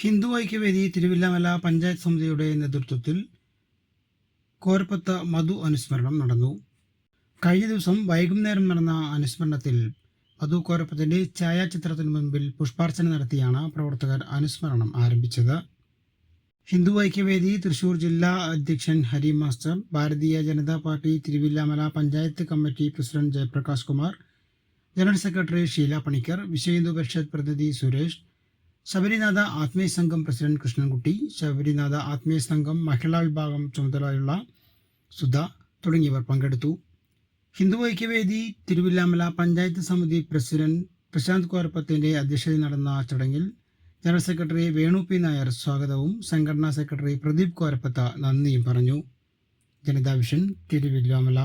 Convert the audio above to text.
ഹിന്ദു ഐക്യവേദി തിരുവില്ലാമല പഞ്ചായത്ത് സമിതിയുടെ നേതൃത്വത്തിൽ കോരപ്പത്ത് മധു അനുസ്മരണം നടന്നു. കഴിഞ്ഞ ദിവസം വൈകുന്നേരം നടന്ന അനുസ്മരണത്തിൽ മധു കോരപ്പത്തിന്റെ ഛായാചിത്രത്തിന് മുൻപിൽ പുഷ്പാർച്ചന നടത്തിയാണ് പ്രവർത്തകർ അനുസ്മരണം ആരംഭിച്ചത്. ഹിന്ദു ഐക്യവേദി തൃശൂർ ജില്ലാ അധ്യക്ഷൻ Hari master Bharatiya Janata party Thiruvilwamala panchayat committee president Jayaprakash Kumar general secretary Sheela Panicker Vishwa Hindu Parishad പ്രതിനിധി സുരേഷ് ശബരിനാഥ ആത്മീയ സംഘം പ്രസിഡന്റ് കൃഷ്ണൻകുട്ടി ശബരിനാഥ ആത്മീയ സംഘം മഹിളാ വിഭാഗം ചുമതലയുള്ള സുധ തുടങ്ങിയവർ പങ്കെടുത്തു. ഹിന്ദു ഐക്യവേദി തിരുവില്ലാമല പഞ്ചായത്ത് സമിതി പ്രസിഡന്റ് പ്രശാന്ത് കോരപ്പത്തിന്റെ അധ്യക്ഷതയിൽ നടന്ന ചടങ്ങിൽ general secretary Venu P Nair സ്വാഗതവും സംഘടനാ സെക്രട്ടറി പ്രദീപ് കോരപ്പത്ത നന്ദിയും പറഞ്ഞു. ജനതാ വിഷൻ തിരുവില്ലാമല.